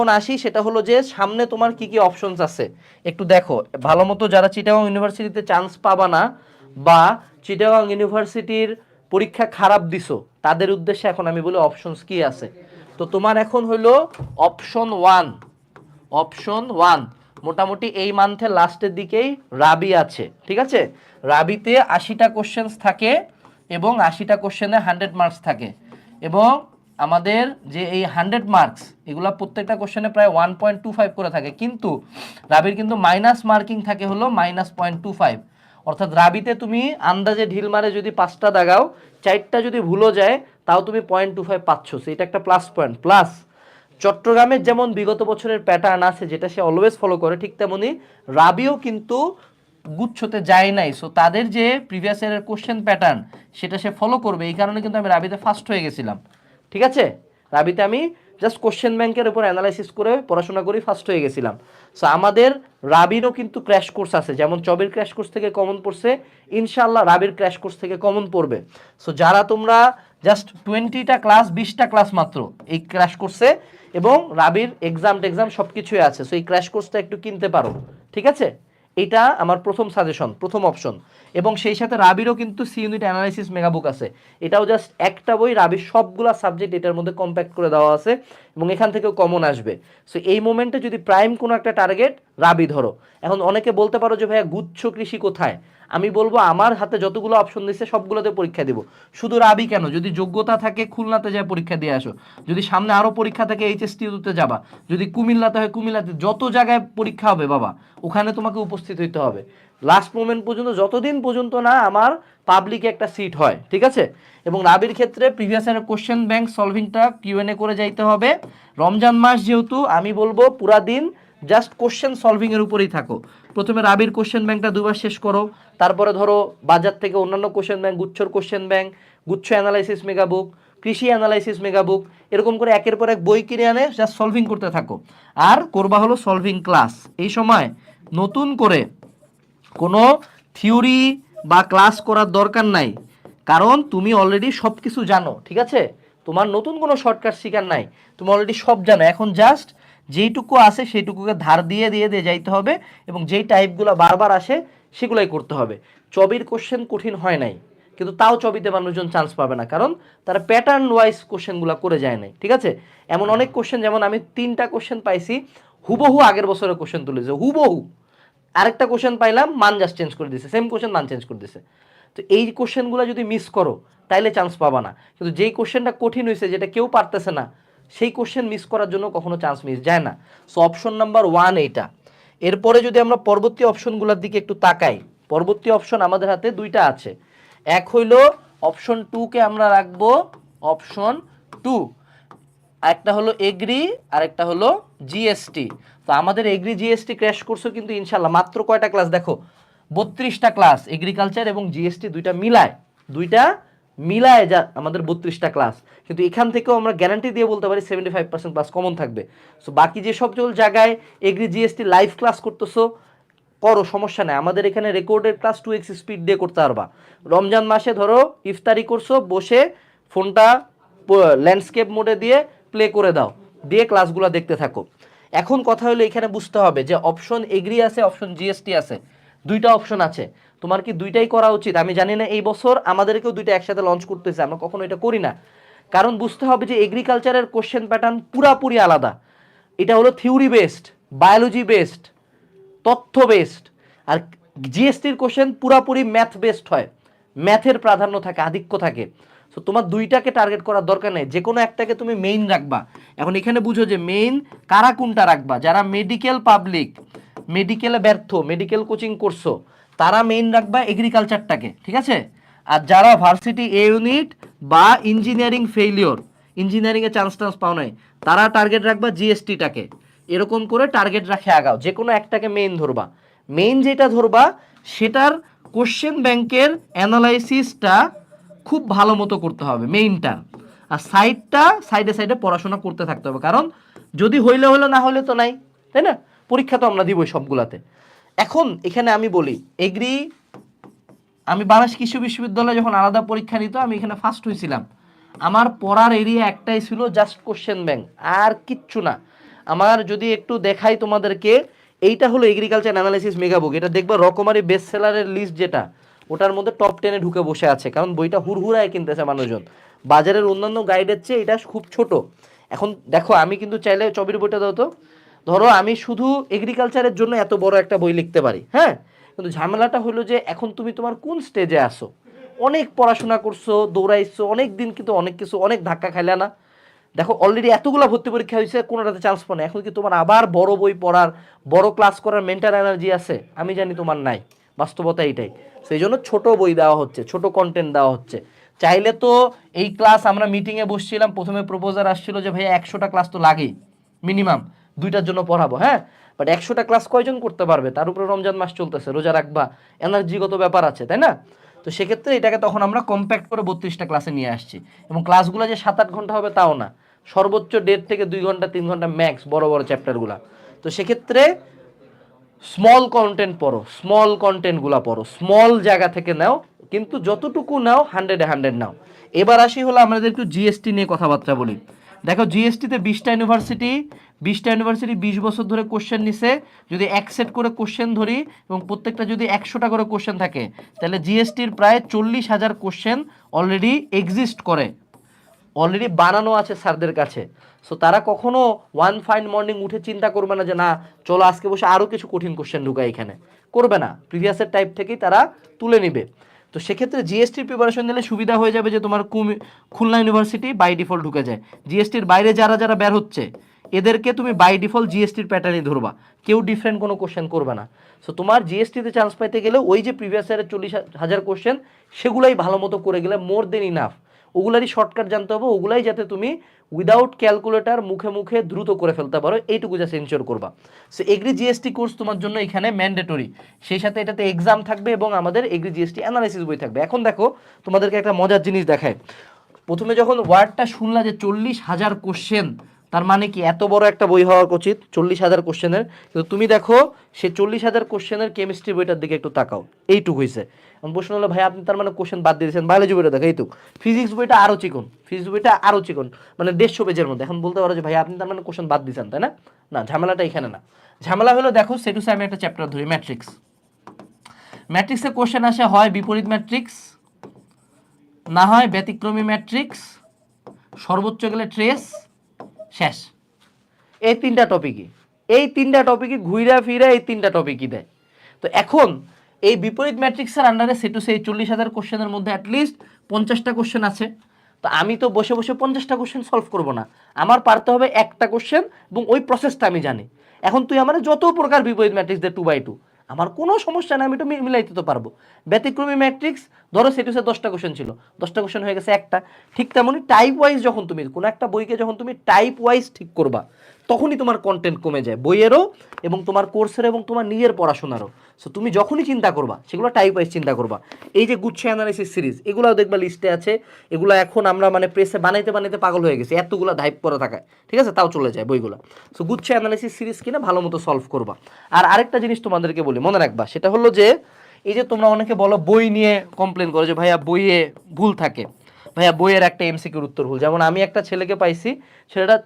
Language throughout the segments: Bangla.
এখন আসি, সেটা হলো যে সামনে তোমার কি কি অপশনস আছে? একটু দেখো, ভালো মতো যারা চিটাগাং ইউনিভার্সিটিতে চান্স পাবা না বা চিটাগাং ইউনিভার্সিটির পরীক্ষা খারাপ দিছো, তাদের উদ্দেশ্যে এখন আমি বলি অপশনস কি আছে? তো তোমার এখন হলো অপশন ওয়ান অপশন ওয়ান মোটামুটি এই মান্থের লাস্টের দিকেই রাবি আছে, ঠিক আছে? রাবিতে আশিটা কোশ্চেন্স থাকে এবং আশিটা কোশ্চেনে হান্ড্রেড মার্কস থাকে এবং আমাদের যে এই হান্ড্রেড মার্কস এগুলা প্রত্যেকটা কোশ্চেনে প্রায় ওয়ান পয়েন্ট টু ফাইভ করে থাকে। কিন্তু রাবির কিন্তু মাইনাস মার্কিং থাকে হলো মাইনাস পয়েন্ট টু ফাইভ অর্থাৎ রাবিতে তুমি আন্দাজে ঢিল মারে যদি পাঁচটা দাগাও, চারটা যদি ভুলও যায়, তাও তুমি পয়েন্ট টু ফাইভ পাচ্ছ। সেটা একটা প্লাস পয়েন্ট প্লাস চট্টগ্রামের যেমন বিগত বছরের প্যাটার্ন আছে, যেটা সে অলওয়েজ ফলো করে, ঠিক তেমনি রাবিও কিন্তু গুচ্ছতে যায় নাই। সো তাদের যে প্রিভিয়াস ইয়ারের কোশ্চেন প্যাটার্ন সেটা সে ফলো করবে। এই কারণে কিন্তু আমি রাবিতে ফার্স্ট হয়ে গেছিলাম। ঠিক আছে? রাবিতে আমি জাস্ট কোশ্চেন ব্যাংকের উপর অ্যানালাইসিস করে পড়াশোনা করি ফার্স্ট হয়ে গেছিলাম। সো আমাদের রাবিরও কিন্তু ক্র্যাশ কোর্স আছে, যেমন চবির ক্র্যাশ কোর্স থেকে কমন পড়ছে ইনশাল্লাহ রাবির ক্র্যাশ কোর্স থেকে কমন পড়বে। সো যারা তোমরা জাস্ট টোয়েন্টিটা ক্লাস বিশটা ক্লাস মাত্র এই ক্র্যাশ কোর্সে এবং রাবির এক্সাম টেক্সাম সব কিছুই আছে সো এই ক্র্যাশ কোর্সটা একটু কিনতে পারো, ঠিক আছে? এটা আমার প্রথম সাজেশন প্রথম অপশন এবং সেই সাথে রাবিরও কিন্তু সি ইউনিট অ্যানালাইসিস মেগাবুক আছে। এটাও জাস্ট একটা বই, রাবির সবগুলা সাবজেক্ট এটার মধ্যে কম্প্যাক্ট করে দেওয়া আছে। এবং এখান থেকেও কমন আসবে। সো এই মোমেন্টে যদি প্রাইম কোনো একটা টার্গেট রাবি ধরো। এখন অনেকে বলতে পারো যে, ভাইয়া, গুচ্ছ কৃষি কোথায়? আমি বলব, আমার হাতে যতগুলো অপশন দিচ্ছে, সবগুলোতে পরীক্ষা দিব। শুধু রাবি কেন? যদি যোগ্যতা থাকে, খুলনাতে যায় পরীক্ষা দিয়ে আসো। যদি সামনে আরও পরীক্ষা থাকে এইচএসটিতে যাবা। যদি কুমিল্লাতে হয়, কুমিল্লাতে যত জায়গায় পরীক্ষা হবে, বাবা, ওখানে তোমাকে উপস্থিত হইতে হবে। লাস্ট মোমেন্ট পর্যন্ত, যতদিন পর্যন্ত না আমার পাবলিকে একটা সিট হয়, ঠিক আছে? এবং রাবির ক্ষেত্রে প্রিভিয়াস ইয়ারের কোশ্চেন ব্যাংক সলভিংটা কিউএনএ করে যাইতে হবে। রমজান মাস যেহেতু, আমি বলব পুরা দিন জাস্ট কোশ্চেন সলভিং এর উপরেই থাকো। প্রথমে রাবির কোশ্চেন ব্যাংকটা দুবার শেষ করো, তারপরে ধরো বাজার থেকে অন্যান্য কোশ্চেন ব্যাংক গুচ্ছর কোশ্চেন ব্যাংক গুচ্ছ অ্যানালাইসিস মেগা বুক কৃষি অ্যানালাইসিস মেগা বুক এরকম করে একের পর এক বই কিনে আনে জাস্ট সলভিং করতে থাকো। আর করবা হলো সলভিং ক্লাস এই সময় নতুন করে কোনো থিওরি বা ক্লাস করার দরকার নাই। কারণ তুমি অলরেডি সব কিছু জানো, ঠিক আছে? তোমার নতুন কোনো শর্টকাট শিকার নাই। তুমি অলরেডি সব জানো। এখন জাস্ট যেইটুকু আছে সেইটুকুকে ধার দিয়ে দিয়ে দিয়ে যাইতে হবে এবং যেই টাইপগুলো বারবার আসে সেগুলাই করতে হবে। চবির কোশ্চেন কঠিন হয় নাই, কিন্তু তাও চবিতে মানুষজন চান্স পাবে না। কারণ তারা প্যাটার্ন ওয়াইজ কোশ্চেনগুলো করে যায় নাই, ঠিক আছে? এমন অনেক কোশ্চেন যেমন আমি তিনটা কোশ্চেন পাইছি, হুবহু আগের বছরের কোশ্চেন তুলেছে। হুবহু। আরেকটা কোশ্চেন পাইলাম, মান জাস্ট চেঞ্জ করে দিছে। সেম কোশ্চেন মান চেঞ্জ করে দিছে। তো এই কোশ্চেনগুলো যদি মিস করো, তাইলে চান্স পাবা না। কিন্তু যেই কোশ্চেনটা কঠিন হয়েছে যেটা কেউ পারতেছে না, সেই কোশ্চেন মিস করার জন্য কখনো চান্স মিস যায় না। সো অপশন নাম্বার ওয়ান এইটা। এরপরে যদি আমরা পরবর্তী অপশনগুলোর দিকে একটু তাকাই, পরবর্তী অপশন আমাদের হাতে দুইটা আছে। এক হইল অপশন টুকে আমরা রাখব অপশন টু একটা হলো এগ্রি আর একটা হলো জিএসটি তো আমাদের এগ্রি জিএসটি ক্র্যাশ কোর্সও কিন্তু ইনশাল্লাহ। মাত্র কয়টা ক্লাস দেখো, বত্রিশটা ক্লাস এগ্রিকালচার এবং জিএসটি দুইটা মিলায়। দুইটা মিলায় যা আমাদের বত্রিশটা ক্লাস কিন্তু এখান থেকেও আমরা গ্যারান্টি দিয়ে বলতে পারি seventy five percent class common থাকবে। সো বাকি যে সব জায়গায় এগ্রি জিএসটি লাইভ ক্লাস করতেছো, করো, সমস্যা নেই। আমাদের এখানে recorded class two X speed দিয়ে করতে পারবা। রমজান মাসে ধরো, ইফতারি করছ, বসে ফোনটা ল্যান্ডস্কেপ মোডে দিয়ে প্লে করে দাও। দিয়ে ক্লাসগুলো দেখতে থাকো। এখন কথা হলো এখানে বুঝতে হবে যে অপশন এগ্রি আছে অপশন জিএসটি আছে। দুইটা অপশন আছে। তোমার কি দুইটাই করা উচিত? আমি জানি না এই বছর আমাদেরকেও দুইটা একসাথে লঞ্চ করতেছে, আমরা কখনো এটা করি না। কারণ বুঝতে হবে যে এগ্রিকালচারের কোশ্চেন প্যাটার্ন পুরাপুরি আলাদা। এটা হলো থিওরি বেসড বায়োলজি বেসড তথ্য বেসড আর জিএসটির কোশ্চেন পুরাপুরি ম্যাথ বেসড হয়। ম্যাথের প্রাধান্য থাকে, আধিক্য থাকে। সো তোমার দুইটাকে টার্গেট করার দরকার নেই। যে কোনো একটাকে তুমি মেইন রাখবা। এখন এখানে বুঝো যে মেইন কারা কোনটা রাখবা? যারা মেডিকেল পাবলিক মেডিকেলে ব্যর্থ মেডিকেল কোচিং করছ, তারা মেইন রাখবা এগ্রিকালচারটাকে ঠিক আছে? আর যারা ভার্সিটি এ ইউনিট বা ইঞ্জিনিয়ারিং ফেইলিওর ইঞ্জিনিয়ারিংয়ে চান্স টান্স পাও নাই, তারা টার্গেট রাখবা জিএসটিটাকে এরকম করে টার্গেট রাখে আগাও। যে কোনো একটাকে মেইন ধরবা। মেইন যেটা ধরবা, সেটার কোশ্চেন ব্যাংকের অ্যানালাইসিসটা খুব ভালো মতো করতে হবে মেইনটা আর সাইডটা সাইডে সাইডে পড়াশোনা করতে থাকতে হবে। কারণ যদি হইলে হলো না হলে তো নাই, তাই না? পরীক্ষা তো আমরা দিবই সবগুলাতে। এখন এখানে আমি বলি, এগ্রি, আমি বাংলাদেশ কৃষি বিশ্ববিদ্যালয়ে যখন আলাদা পরীক্ষা নিত, আমি এখানে ফার্স্ট হয়েছিলাম আমার পড়ার এরিয়া একটাই ছিল জাস্ট কোশ্চেন ব্যাংক আর কিচ্ছু না। আমার যদি একটু দেখাই তোমাদেরকে, এইটা হলো এগ্রিকালচার অ্যানালাইসিস মেগা বুক এটা দেখবা রকমারি বেস্ট সেলারের লিস্ট যেটা। ওটার মধ্যে টপ টেনে ঢুকে বসে আছে, কারণ বইটা হুড়হুড়ায় কিনতেছে মানুষজন। বাজারের অন্যান্য গাইডের চেয়ে এটা খুব ছোট। এখন দেখো, আমি কিন্তু চাইলে চবির বইটা দাও তো। ধরো, আমি শুধু এগ্রিকালচারের জন্য এত বড় একটা বই লিখতে পারি হ্যাঁ? কিন্তু ঝামেলাটা হলো যে এখন তুমি তোমার কোন স্টেজে আসো অনেক পড়াশোনা করছ, দৌড়াইছো, অনেক দিন কিন্তু অনেক কিছু, অনেক ধাক্কা খাইলে না। দেখো অলরেডি এতগুলো ভর্তি পরীক্ষা হয়েছে কোনোটাতে চান্স পাও না। এখন কি তোমার আবার বড় বই পড়ার, বড় ক্লাস করার মেন্টাল এনার্জি আছে? আমি জানি তোমার নাই। বাস্তবতা এইটাই। সেই জন্য ছোট বই দেওয়া হচ্ছে, ছোট কন্টেন্ট দেওয়া হচ্ছে। চাইলে তো এই ক্লাস আমরা মিটিংয়ে বসছিলাম, প্রথমে প্রপোজার আসছিল যে ভাই একশোটা ক্লাস তো লাগেই মিনিমাম দুইটার জন্য পড়াবো। হ্যাঁ? বাট একশোটা ক্লাস কয়জন করতে পারবে? তার উপরে রমজান মাস চলতেছে, রোজা রাখবা এনার্জিগত ব্যাপার আছে, তাই না? তো সেক্ষেত্রে এটাকে তখন আমরা কম্প্যাক্ট করে বত্রিশটা ক্লাসে নিয়ে আসছি। এবং ক্লাসগুলো যে সাত আট ঘণ্টা হবে তাও না, সর্বোচ্চ দেড় থেকে দুই ঘণ্টা, তিন ঘণ্টা ম্যাক্স বড় বড় চ্যাপ্টারগুলো তো সেক্ষেত্রে স্মল কন্টেন্ট পড়ো স্মল কন্টেন্টগুলো পড়ো স্মল জায়গা থেকে নাও, কিন্তু যতটুকু নাও হান্ড্রেডে হান্ড্রেড নাও। এবার আসি হলো আমাদের একটু জিএসটি নিয়ে কথাবার্তা বলি। দেখো জিএসটিতে বিশটা ইউনিভার্সিটি বিশটা ইউনিভার্সিটি বিশ বছর ধরে কোশ্চেন নিছে। যদি এক সেট করে কোশ্চেন ধরি এবং প্রত্যেকটা যদি একশোটা করে কোশ্চেন থাকে, তাহলে জিএসটির প্রায় চল্লিশ হাজার কোশ্চেন অলরেডি এক্সিস্ট করে। অলরেডি বানানো আছে স্যারদের কাছে। সো তারা কখনো ওয়ান ফাইন মর্নিং উঠে চিন্তা করবে না যে, না, চলো আজকে বসে আরও কিছু কঠিন কোশ্চেন ঢুকায় এখানে। করবে না। প্রিভিয়াসের টাইপ থেকেই তারা তুলে নিবে। তো সেক্ষেত্রে জিএসটির প্রিপারেশন নিলে সুবিধা হয়ে যাবে যে, তোমার কুমি, খুলনা ইউনিভার্সিটি বাই ডিফল্ট ঢুকে যায়। জিএসটির বাইরে যারা যারা বের হচ্ছে, এদেরকে তুমি বাই ডিফল্ট জিএসটির প্যাটার্নই ধরবা। কেউ ডিফারেন্ট কোনো কোশ্চেন করবে না। সো তোমার জিএসটিতে চান্স পাইতে গেলে ওই যে প্রিভিয়াস ইয়ারের চল্লিশ হাজার কোশ্চেন সেগুলাই ভালো মতো করে গেলে মোর দেন ইনাফ ওগুলারই শর্টকাট জানতে হবে, ওগুলাই যাতে তুমি উইদাউট ক্যালকুলেটার মুখে মুখে দ্রুত করে ফেলতে পারো, এইটুকু যা এনশিওর করবা। সো এগ্রি জিএসটি কোর্স তোমার জন্য এখানে ম্যান্ডেটরি সেই সাথে এটাতে এক্সাম থাকবে এবং আমাদের এগ্রি জিএসটি অ্যানালাইসিস বই থাকবে। এখন দেখো, তোমাদেরকে একটা মজার জিনিস দেখায়। প্রথমে যখন ওয়ার্ডটা শুনলা যে চল্লিশ হাজার কোশ্চেন তার মানে কি এত বড় একটা বই হওয়া উচিত? চল্লিশ হাজার কোশ্চেনের। কিন্তু তুমি দেখো, সে চল্লিশ হাজার কোশ্চেনের কেমিস্ট্রি বইটার দিকে একটু তাকাও। এইটুকু হয়েছে এখন প্রশ্ন হলো, ভাই, আপনি তার মানে কোশ্চেন বাদ দিয়ে দিয়েছেন। বায়োলজি বইটা দেখো, এইটুক। ফিজিক্স বইটা আরও চিকন। ফিজিক্স বইটা আরও চিকন। মানে দেড়শো পেজের মধ্যে। এখন বলতে পারো যে, ভাই, আপনি তার মানে কোশ্চেন বাদ দিয়েছেন, তাই না? না, ঝামেলাটা এখানে না। ঝামেলা হলো, দেখো সেটু আমি একটা চ্যাপ্টার ধরি ম্যাট্রিক্স ম্যাট্রিক্সে কোশ্চেন আসে, হয় বিপরীত ম্যাট্রিক্স না হয় ব্যতিক্রমী ম্যাট্রিক্স সর্বোচ্চ গেলে ট্রেস শেষ। এই তিনটা টপিকই এই তিনটা টপিকই ঘুইরা ফিরা এই তিনটা টপিকই দেয়। তো এখন এই বিপরীত ম্যাট্রিক্সের আন্ডারে সেটু সেই চল্লিশ হাজার কোশ্চেনের মধ্যে অ্যাটলিস্ট পঞ্চাশটা কোশ্চেন আছে। তো আমি তো বসে বসে পঞ্চাশটা কোশ্চেন সলভ করব না। আমার পারতে হবে একটা কোশ্চেন এবং ওই প্রসেসটা আমি জানি। এখন তুই আমার যত প্রকার বিপরীত ম্যাট্রিক্স দে টু বাই টু আমার কোনো সমস্যা নেই, আমি একটু মিলাই দিতে পারব। ব্যতিক্রমী ম্যাট্রিক্স, ধরো সেটি হচ্ছে দশটা কোশ্চেন ছিল। দশটা কোশ্চেন হয়ে গেছে একটা। ঠিক তেমনই টাইপ ওয়াইজ যখন তুমি, কোনো একটা বইকে যখন তুমি টাইপ ওয়াইজ ঠিক করবা তখনই তোমার কন্টেন্ট কমে যায়, বইয়েরও এবং তোমার কোর্সের এবং তোমার নিজের পড়াশোনারও। সো তুমি যখনই চিন্তা করবা, সেগুলো টাইপ ওয়াইজ চিন্তা করবা। এই যে গুচ্ছ অ্যানালিসিস সিরিজ এগুলোও দেখবা লিস্টে আছে, এগুলো এখন আমরা মানে প্রেসে বানাইতে বানাইতে পাগল হয়ে গেছি, এতগুলো ধাইপ করা থাকায়। ঠিক আছে? তাও চলে যায় বইগুলো। সো গুচ্ছ অ্যানালিসিস সিরিজ কিনে ভালো মতো সলভ করবা। আর আরেকটা জিনিস তোমাদেরকে বলি, মনে রাখবা, সেটা হলো যে, এই যে তোমরা অনেকে বলো বই নিয়ে কমপ্লেন করো যে, ভাইয়া, বইয়ে ভুল থাকে। ভাইয়া, বইয়ের একটা এমসিকিউর উত্তর ভুল। যেমন আমি একটা ছেলেকে পাইছি, ছেলেটা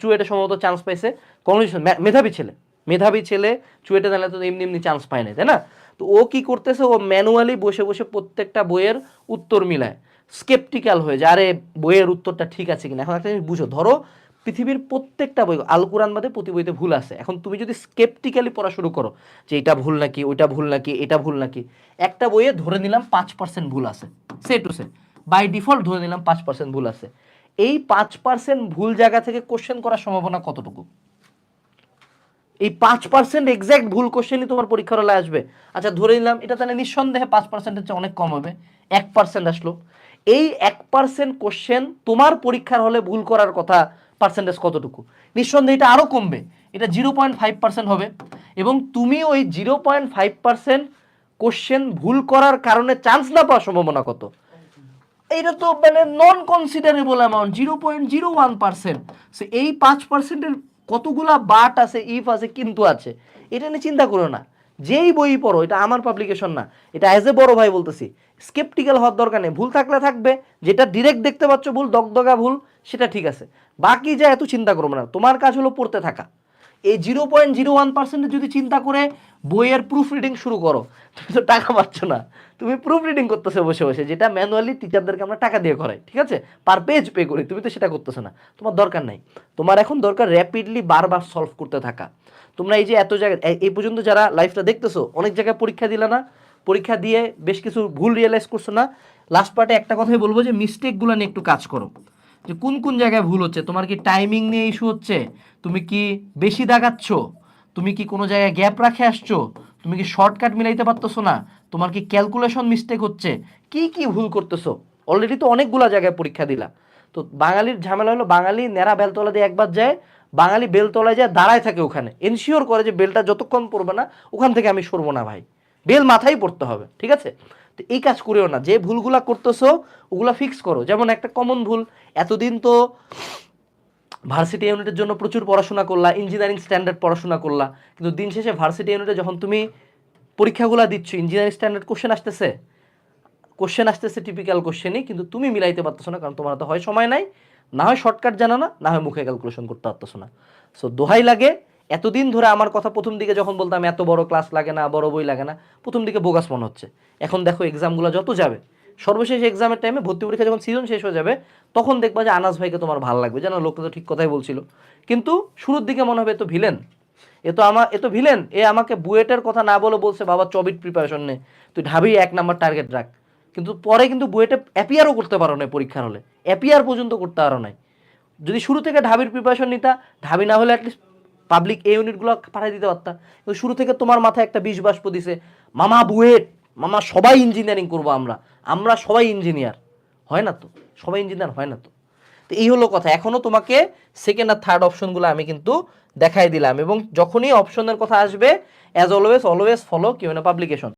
চুয়েটে সম্ভবত চান্স পাইছে। কমিউনিকেশন মেধাবী ছেলে। মেধাবী ছেলে চুয়েটে দিলে তো এমনি এমনি চান্স পায় না, তাই না? তো ও কি করতেছে? ও ম্যানুয়ালি বসে বসে প্রত্যেকটা বইয়ের উত্তর মিলায়। স্কেপটিক্যাল হয়ে যায়, আরে বইয়ের উত্তরটা ঠিক আছে কিনা? এখন একটা জিনিস বুঝো, ধরো পৃথিবীর প্রত্যেকটা বই, আল কোরআন বাদে প্রতি বইতে ভুল আছে। এখন তুমি যদি স্কেপটিক্যালি পড়া শুরু করো যে এটা ভুল নাকি, ওইটা ভুল নাকি, এটা ভুল নাকি, একটা বইয়ে ধরে নিলাম পাঁচ পার্সেন্ট ভুল আছে সে টু সে বাই ডিফল্ট ধরে নিলাম পাঁচ পার্সেন্ট ভুল আছে। এই পাঁচ পার্সেন্ট ভুল জায়গা থেকে কোশ্চেন করার সম্ভাবনা কতটুকু? এই পাঁচ পার্সেন্ট এক্স্যাক্ট ভুল কোশ্চেনই তোমার পরীক্ষার হলে আসবে। আচ্ছা ধরে নিলাম, এটা তাহলে নিঃসন্দেহে পাঁচ পার্সেন্টের চেয়ে অনেক কম হবে। এক পার্সেন্ট আসলো। এই এক পার্সেন্ট কোশ্চেন তোমার পরীক্ষার হলে ভুল করার কথা পার্সেন্টেজ কতটুকু? নিঃসন্দেহে এটা আরও কমবে। এটা জিরো পয়েন্ট ফাইভ পার্সেন্ট হবে এবং তুমি ওই zero point five percent question ভুল করার কারণে চান্স না পাওয়ার সম্ভাবনা কত? এইটা তো মানে non considerable amount zero point zero one percent so এই পাঁচ পার্সেন্টের কতগুলা বাট আছে ইফ আছে, কিন্তু আছে, এটা নিয়ে চিন্তা করো না। যেই বই পড়ো, এটা আমার পাবলিকেশন না, এটা অ্যাজ এ বড় ভাই বলতেছি স্কেপটিক্যাল হওয়ার দরকার নেই, ভুল থাকলে থাকবে, যেটা ডিরেক্ট দেখতে পাচ্ছ ভুল, দগদগা ভুল, সেটা ঠিক আছে। বাকি যা, এত চিন্তা করব না, তোমার কাজ হলো পড়তে থাকা। এই zero point zero one percent যদি চিন্তা করে বইয়ের প্রুফ রিডিং শুরু করো, তুমি তো টাকা পাচ্ছ না। তুমি প্রুফ রিডিং করতেছো বসে বসে, যেটা ম্যানুয়ালি টিচারদেরকে আমরা টাকা দিয়ে করাই, ঠিক আছে? পার পেজ পে করি, তুমি তো সেটা করতেছো না। তোমার দরকার নাই। তোমার এখন দরকার র্যাপিডলি বারবার সলভ করতে থাকা। তোমরা এই যে এত জায়গায় এই- পর্যন্ত যারা লাইফটা দেখতেছো, অনেক জায়গায় পরীক্ষা দিলে না, পরীক্ষা দিয়ে বেশ কিছু ভুল রিয়েলাইজ করছ না। লাস্ট পার্টে একটা কথাই বলব যে মিস্টেকগুলো নিয়ে একটু কাজ করো। যে কোন কোন জায়গায় ভুল হচ্ছে? তোমার কি টাইমিং নিয়ে ইস্যু হচ্ছে? তুমি কি বেশি দাগাচ্ছ? তুমি কি কোনো জায়গায় গ্যাপ রাখে আসছো? তুমি কি শর্টকাট মিলাইতে পারতেছো না? তোমার কি ক্যালকুলেশন মিস্টেক হচ্ছে? কি কি ভুল করতেছো? অলরেডি তো অনেকগুলা জায়গায় পরীক্ষা দিলা। তো বাঙালির ঝামেলা হলো বাঙালি নেড়া বেলতলা দিয়ে একবার যায়, বাঙালি বেলতলায় যায়, দাঁড়ায় থাকে ওখানে। এনশিওর করে যে বেলটা যতক্ষণ পড়বে না, ওখান থেকে আমি সরবো না ভাই। বেল মাথায় পড়তে হবে, ঠিক আছে? তো এই কাজ করেও না, যে ভুলগুলা করতেছো, ওগুলা ফিক্স করো। যেমন একটা কমন ভুল, এতদিন তো ভার্সিটি ইউনিটের জন্য প্রচুর পড়াশোনা করলা ইঞ্জিনিয়ারিং স্ট্যান্ডার্ড পড়াশোনা করলা, কিন্তু দিন শেষে ভার্সিটি ইউনিটে যখন তুমি পরীক্ষাগুলো দিচ্ছ ইঞ্জিনিয়ারিং স্ট্যান্ডার্ড কোশ্চেন আসতেছে কোশ্চেন আসতেছে টিপিক্যাল কোশ্চেনই কিন্তু তুমি মিলাইতে পারতেছো না, কারণ তোমার তো হয় সময় নাই, না হয় শর্টকাট জানা না না হয় মুখে ক্যালকুলেশন করতে পারতেছো না। সো দোহাই লাগে এতদিন ধরে আমার কথা প্রথম দিকে যখন বলতাম, এত বড় ক্লাস লাগে না, বড় বই লাগে না, প্রথম দিকে বোগাস মনে হচ্ছে। এখন দেখো এক্সামগুলো যত যাবে, সর্বশেষ এক্সামের টাইমে ভর্তি পরীক্ষা যখন সিজন শেষ হয়ে যাবে, তখন দেখবা যে আনাস ভাইকে তোমার ভালো লাগবে। যেন লোকটা তো ঠিক কথাই বলছিল। কিন্তু শুরুর দিকে মনে হবে এ তো ভিলেন এ তো আমার এ তো ভিলেন এ আমাকে বুয়েটের কথা না বলে বলছে, বাবা চবিট প্রিপারেশন নে। তুই ঢাবি, এক নাম্বার টার্গেট রাখ। কিন্তু পরে কিন্তু বুয়েটে অ্যাপিয়ারও করতে পারো না পরীক্ষার হলে। অ্যাপিয়ার পর্যন্ত করতে পারো নাই। যদি শুরু থেকে ঢাবির প্রিপারেশন নিতা, ঢাবি না হলে অ্যাটলিস্ট পাবলিক এই ইউনিটগুলো পাঠিয়ে দিতে পারতা। শুরু থেকে তোমার মাথায় একটা বিষ বাষ্প দিছে, মামা বুয়েট, মামা সবাই ইঞ্জিনিয়ারিং করব আমরা আমরা সবাই ইঞ্জিনিয়ার হয় না তো? সবাই ইঞ্জিনিয়ার হয় না তো? তো এই হলো কথা। এখনও তোমাকে সেকেন্ড আর থার্ড অপশনগুলো আমি কিন্তু দেখাই দিলাম এবং যখনই অপশনের কথা আসবে as always always follow Q publication